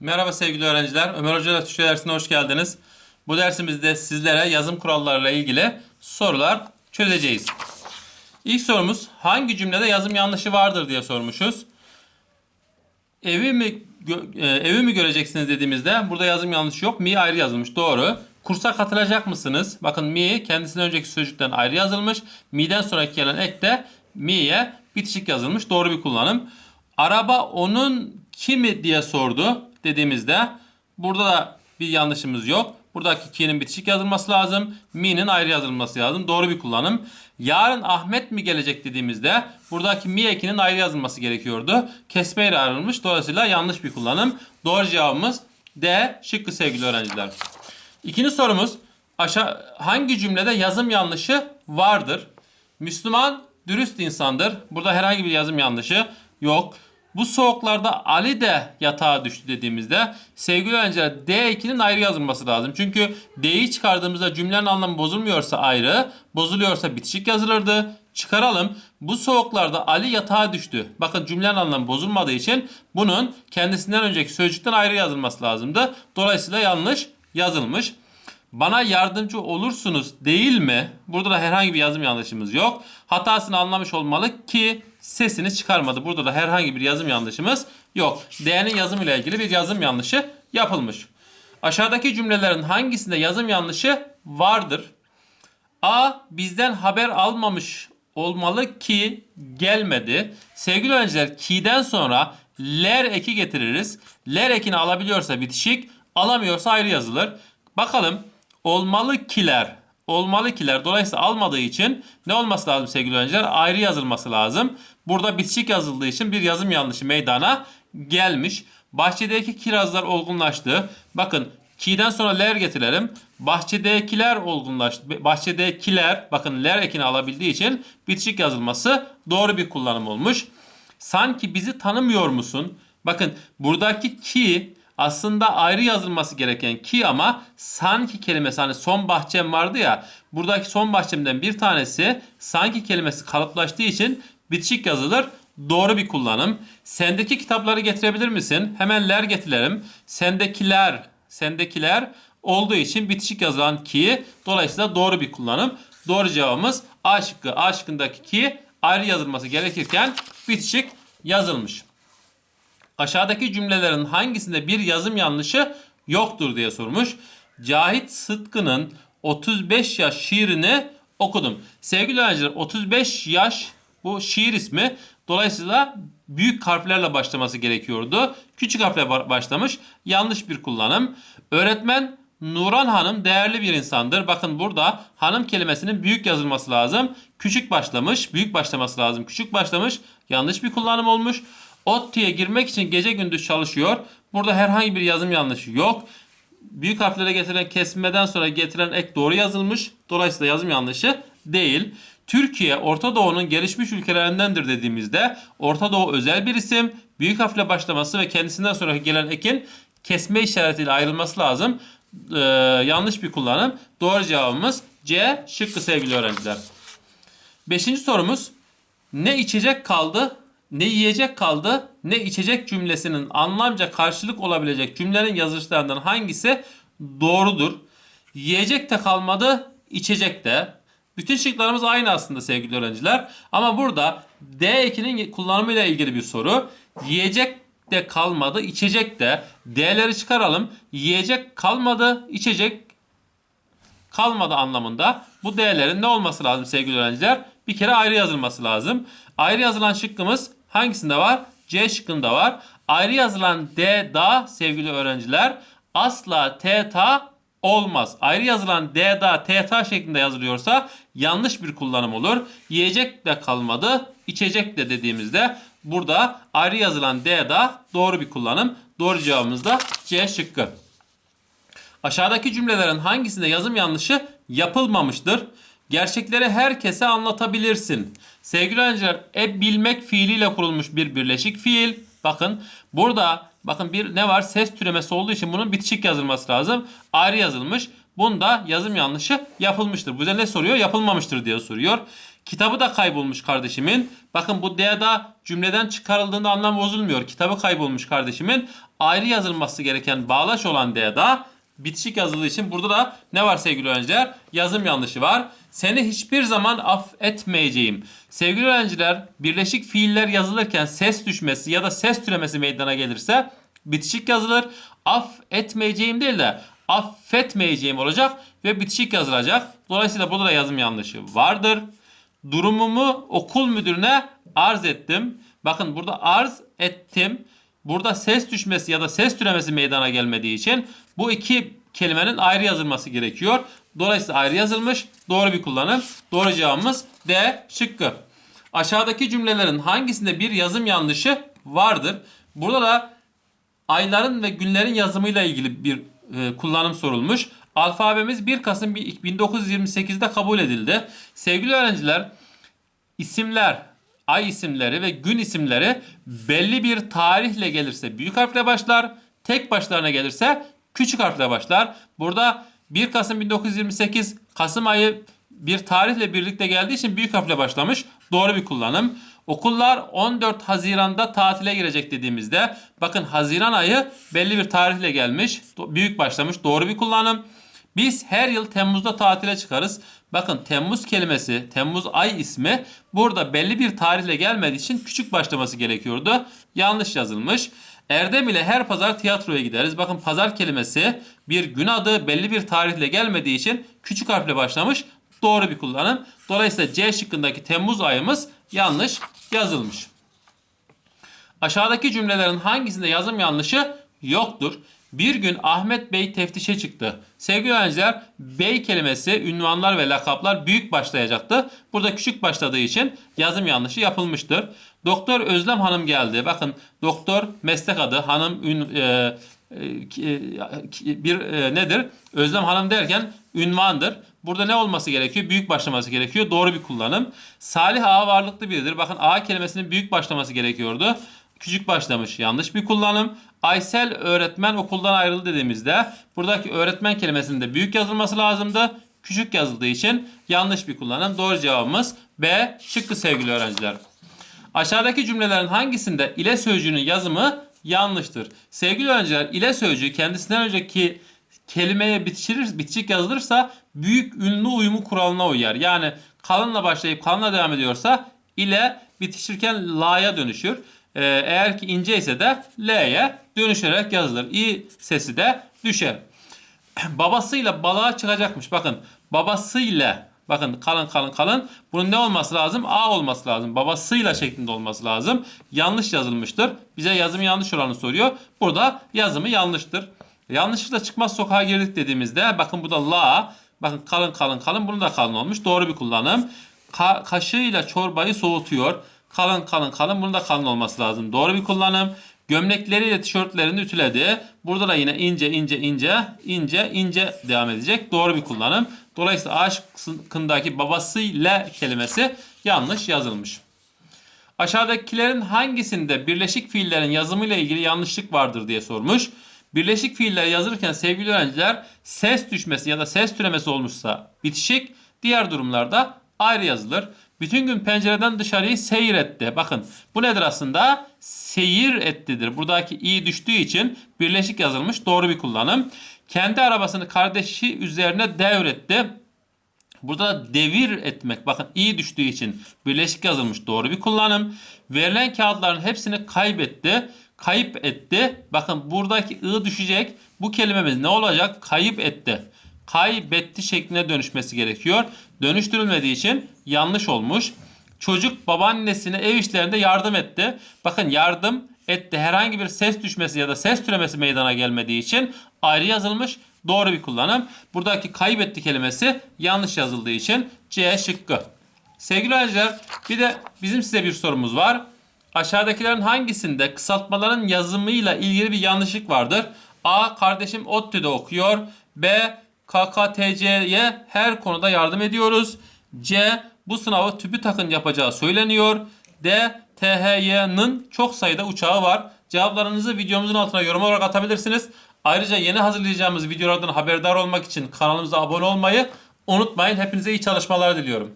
Merhaba sevgili öğrenciler. Ömer Hoca Türkçe dersine hoş geldiniz. Bu dersimizde sizlere yazım kurallarıyla ilgili sorular çözeceğiz. İlk sorumuz hangi cümlede yazım yanlışı vardır diye sormuşuz. Evi mi e, evi mi göreceksiniz dediğimizde burada yazım yanlışı yok. Mi ayrı yazılmış. Doğru. Kursa katılacak mısınız? Bakın mi kendisinden önceki sözcükten ayrı yazılmış. Mi'den sonraki gelen ek de mi'ye bitişik yazılmış. Doğru bir kullanım. Araba onun kimi diye sordu dediğimizde burada da bir yanlışımız yok. Buradaki ki'nin bitişik yazılması lazım. Mi'nin ayrı yazılması lazım. Doğru bir kullanım. Yarın Ahmet mi gelecek dediğimizde buradaki mi ekinin ayrı yazılması gerekiyordu. Kesmeyle ayrılmış. Dolayısıyla yanlış bir kullanım. Doğru cevabımız D şıkkı sevgili öğrenciler. İkinci sorumuz aşağı hangi cümlede yazım yanlışı vardır? Müslüman dürüst insandır. Burada herhangi bir yazım yanlışı yok. Bu soğuklarda Ali de yatağa düştü dediğimizde sevgili öğrenciler D2'nin ayrı yazılması lazım. Çünkü D'yi çıkardığımızda cümlenin anlamı bozulmuyorsa ayrı, bozuluyorsa bitişik yazılırdı. Çıkaralım. Bu soğuklarda Ali yatağa düştü. Bakın cümlenin anlamı bozulmadığı için bunun kendisinden önceki sözcükten ayrı yazılması lazımdı. Dolayısıyla yanlış yazılmış. Bana yardımcı olursunuz değil mi? Burada da herhangi bir yazım yanlışımız yok. Hatasını anlamış olmalı ki sesini çıkarmadı. Burada da herhangi bir yazım yanlışımız yok. D'nin yazım ile ilgili bir yazım yanlışı yapılmış. Aşağıdaki cümlelerin hangisinde yazım yanlışı vardır? A bizden haber almamış olmalı ki gelmedi. Sevgili öğrenciler ki'den sonra ler eki getiririz. Ler ekini alabiliyorsa bitişik, alamıyorsa ayrı yazılır. Bakalım olmalı kiler, olmalı kiler dolayısıyla almadığı için ne olması lazım sevgili öğrenciler? Ayrı yazılması lazım. Burada bitişik yazıldığı için bir yazım yanlışı meydana gelmiş. Bahçedeki kirazlar olgunlaştı. Bakın Ki'den sonra ler getirelim. Bahçedekiler olgunlaştı. Bahçedekiler bakın ler ekini alabildiği için bitişik yazılması doğru bir kullanım olmuş. Sanki bizi tanımıyor musun? Bakın buradaki ki aslında ayrı yazılması gereken ki ama sanki kelimesi hani son bahçem vardı ya buradaki son bahçemden bir tanesi sanki kelimesi kalıplaştığı için bitişik yazılır. Doğru bir kullanım. Sendeki kitapları getirebilir misin? Hemen ler getirelim. Sendekiler, sendekiler olduğu için bitişik yazılan ki dolayısıyla doğru bir kullanım. Doğru cevabımız A şıkkı. A şıkkındaki ki ayrı yazılması gerekirken bitişik yazılmış. Aşağıdaki cümlelerin hangisinde bir yazım yanlışı yoktur diye sormuş. Cahit Sıtkı'nın 35 yaş şiirini okudum. Sevgili öğrenciler 35 yaş bu şiir ismi. Dolayısıyla büyük harflerle başlaması gerekiyordu. Küçük harfle ba- başlamış. Yanlış bir kullanım. Öğretmen Nuran Hanım değerli bir insandır. Bakın burada hanım kelimesinin büyük yazılması lazım. Küçük başlamış, büyük başlaması lazım. Küçük başlamış. Yanlış bir kullanım olmuş. ODTÜ'ye girmek için gece gündüz çalışıyor. Burada herhangi bir yazım yanlışı yok. Büyük harflere getirilen kesmeden sonra getirilen ek doğru yazılmış. Dolayısıyla yazım yanlışı değil. Türkiye Orta Doğu'nun gelişmiş ülkelerindendir dediğimizde Orta Doğu özel bir isim. Büyük harfle başlaması ve kendisinden sonra gelen ekin kesme işaretiyle ayrılması lazım. Ee, yanlış bir kullanım. Doğru cevabımız C şıkkı sevgili öğrenciler. Beşinci sorumuz ne içecek kaldı, ne yiyecek kaldı, ne içecek cümlesinin anlamca karşılık olabilecek cümlenin yazılışlarından hangisi doğrudur? Yiyecek de kalmadı, içecek de. Bütün şıklarımız aynı aslında sevgili öğrenciler. Ama burada D2'nin kullanımıyla ilgili bir soru. Yiyecek de kalmadı, içecek de. D'leri çıkaralım. Yiyecek kalmadı, içecek kalmadı anlamında bu değerlerin ne olması lazım sevgili öğrenciler? Bir kere ayrı yazılması lazım. Ayrı yazılan şıkkımız hangisinde var? C şıkkında var. Ayrı yazılan D da sevgili öğrenciler asla T ta olmaz. Ayrı yazılan D da T ta şeklinde yazılıyorsa yanlış bir kullanım olur. Yiyecek de kalmadı, içecek de dediğimizde burada ayrı yazılan D da doğru bir kullanım. Doğru cevabımız da C şıkkı. Aşağıdaki cümlelerin hangisinde yazım yanlışı yapılmamıştır? Gerçekleri herkese anlatabilirsin. Sevgili öğrenciler, e bilmek fiiliyle kurulmuş bir birleşik fiil. Bakın burada bakın bir ne var? Ses türemesi olduğu için bunun bitişik yazılması lazım. Ayrı yazılmış. Bunda yazım yanlışı yapılmıştır. Bu da ne soruyor? Yapılmamıştır diye soruyor. Kitabı da kaybolmuş kardeşimin. Bakın bu D'da cümleden çıkarıldığında anlam bozulmuyor. Kitabı kaybolmuş kardeşimin. Ayrı yazılması gereken bağlaç olan D'da bitişik yazıldığı için burada da ne var sevgili öğrenciler? Yazım yanlışı var. Seni hiçbir zaman affetmeyeceğim. Sevgili öğrenciler birleşik fiiller yazılırken ses düşmesi ya da ses türemesi meydana gelirse bitişik yazılır. Affetmeyeceğim değil de affetmeyeceğim olacak ve bitişik yazılacak. Dolayısıyla burada da yazım yanlışı vardır. Durumumu okul müdürüne arz ettim. Bakın burada arz ettim. Burada ses düşmesi ya da ses türemesi meydana gelmediği için bu iki kelimenin ayrı yazılması gerekiyor. Dolayısıyla ayrı yazılmış. Doğru bir kullanım. Doğru cevabımız D şıkkı. Aşağıdaki cümlelerin hangisinde bir yazım yanlışı vardır? Burada da ayların ve günlerin yazımıyla ilgili bir e, kullanım sorulmuş. Alfabemiz 1 Kasım 1928'de kabul edildi. Sevgili öğrenciler, isimler, ay isimleri ve gün isimleri belli bir tarihle gelirse büyük harfle başlar, tek başlarına gelirse küçük harfle başlar. Burada 1 Kasım 1928 Kasım ayı bir tarihle birlikte geldiği için büyük harfle başlamış. Doğru bir kullanım. Okullar 14 Haziran'da tatile girecek dediğimizde bakın Haziran ayı belli bir tarihle gelmiş. Büyük başlamış. Doğru bir kullanım. Biz her yıl Temmuz'da tatile çıkarız. Bakın Temmuz kelimesi, Temmuz ay ismi burada belli bir tarihle gelmediği için küçük başlaması gerekiyordu. Yanlış yazılmış. Erdem ile her pazar tiyatroya gideriz. Bakın pazar kelimesi bir gün adı belli bir tarihle gelmediği için küçük harfle başlamış. Doğru bir kullanım. Dolayısıyla C şıkkındaki Temmuz ayımız yanlış yazılmış. Aşağıdaki cümlelerin hangisinde yazım yanlışı yoktur? Bir gün Ahmet Bey teftişe çıktı. Sevgili öğrenciler, bey kelimesi, ünvanlar ve lakaplar büyük başlayacaktı. Burada küçük başladığı için yazım yanlışı yapılmıştır. Doktor Özlem Hanım geldi. Bakın doktor meslek adı, hanım ün, e, e, e, bir e, nedir? Özlem Hanım derken ünvandır. Burada ne olması gerekiyor? Büyük başlaması gerekiyor. Doğru bir kullanım. Salih Ağa varlıklı biridir. Bakın A kelimesinin büyük başlaması gerekiyordu. Küçük başlamış. Yanlış bir kullanım. Aysel öğretmen okuldan ayrıldı dediğimizde buradaki öğretmen kelimesinin de büyük yazılması lazımdı. Küçük yazıldığı için yanlış bir kullanım. Doğru cevabımız B şıkkı sevgili öğrenciler. Aşağıdaki cümlelerin hangisinde ile sözcüğünün yazımı yanlıştır? Sevgili öğrenciler ile sözcüğü kendisinden önceki kelimeye bitişir, bitişik yazılırsa büyük ünlü uyumu kuralına uyar. Yani kalınla başlayıp kalınla devam ediyorsa ile bitişirken la'ya dönüşür. Ee, eğer ki ince ise de l'ye dönüşerek yazılır. i sesi de düşer babasıyla balığa çıkacakmış. Bakın babasıyla bakın kalın kalın kalın. Bunun ne olması lazım? A olması lazım. Babasıyla şeklinde olması lazım. Yanlış yazılmıştır. Bize yazımı yanlış olanı soruyor. Burada yazımı yanlıştır. Yanlışlıkla çıkmaz sokağa girdik dediğimizde bakın bu da la. Bakın kalın kalın kalın. Bunun da kalın olmuş. Doğru bir kullanım. Ka- kaşığıyla çorbayı soğutuyor. Kalın kalın kalın. Bunun da kalın olması lazım. Doğru bir kullanım. Gömlekleriyle tişörtlerini ütüledi. Burada da yine ince ince ince ince ince devam edecek. Doğru bir kullanım. Dolayısıyla A şıkkındaki babasıyla kelimesi yanlış yazılmış. Aşağıdakilerin hangisinde birleşik fiillerin yazımıyla ilgili yanlışlık vardır diye sormuş. Birleşik fiiller yazılırken sevgili öğrenciler ses düşmesi ya da ses türemesi olmuşsa bitişik, diğer durumlarda ayrı yazılır. Bütün gün pencereden dışarıyı seyretti. Bakın bu nedir aslında? Seyir ettidir. Buradaki i düştüğü için birleşik yazılmış doğru bir kullanım. Kendi arabasını kardeşi üzerine devretti. Burada da devir etmek. Bakın i düştüğü için birleşik yazılmış doğru bir kullanım. Verilen kağıtların hepsini kaybetti. Kayıp etti. Bakın buradaki i düşecek. Bu kelimemiz ne olacak? Kayıp etti. Kaybetti şekline dönüşmesi gerekiyor. Dönüştürülmediği için yanlış olmuş. Çocuk babaannesine ev işlerinde yardım etti. Bakın yardım etti. Herhangi bir ses düşmesi ya da ses türemesi meydana gelmediği için ayrı yazılmış. Doğru bir kullanım. Buradaki kaybetti kelimesi yanlış yazıldığı için C şıkkı. Sevgili öğrenciler bir de bizim size bir sorumuz var. Aşağıdakilerin hangisinde kısaltmaların yazımıyla ilgili bir yanlışlık vardır? A. Kardeşim ODTÜ'de okuyor. B. KKTC'ye her konuda yardım ediyoruz. C. Bu sınavı TÜBİTAK'ın yapacağı söyleniyor. D. THY'nin çok sayıda uçağı var. Cevaplarınızı videomuzun altına yorum olarak atabilirsiniz. Ayrıca yeni hazırlayacağımız videolardan haberdar olmak için kanalımıza abone olmayı unutmayın. Hepinize iyi çalışmalar diliyorum.